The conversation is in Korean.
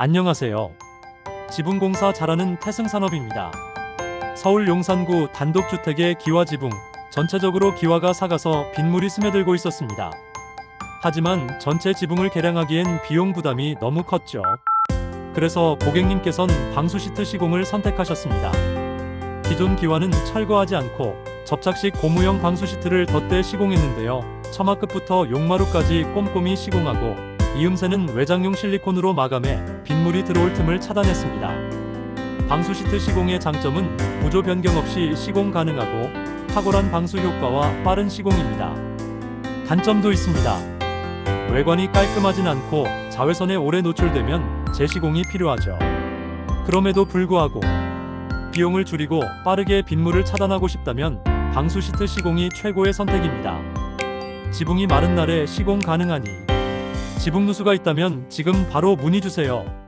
안녕하세요. 지붕공사 잘하는 태승산업입니다. 서울 용산구 단독주택의 기와 지붕, 전체적으로 기와가 삭아서 빗물이 스며들고 있었습니다. 하지만 전체 지붕을 개량하기엔 비용 부담이 너무 컸죠. 그래서 고객님께선 방수 시트 시공을 선택하셨습니다. 기존 기와는 철거하지 않고 접착식 고무형 방수 시트를 덧대 시공했는데요. 처마 끝부터 용마루까지 꼼꼼히 시공하고 이음새는 외장용 실리콘으로 마감해 빗물이 들어올 틈을 차단했습니다. 방수 시트 시공의 장점은 구조 변경 없이 시공 가능하고 탁월한 방수 효과와 빠른 시공입니다. 단점도 있습니다. 외관이 깔끔하진 않고 자외선에 오래 노출되면 재시공이 필요하죠. 그럼에도 불구하고 비용을 줄이고 빠르게 빗물을 차단하고 싶다면 방수 시트 시공이 최고의 선택입니다. 지붕이 마른 날에 시공 가능하니 지붕 누수가 있다면 지금 바로 문의 주세요.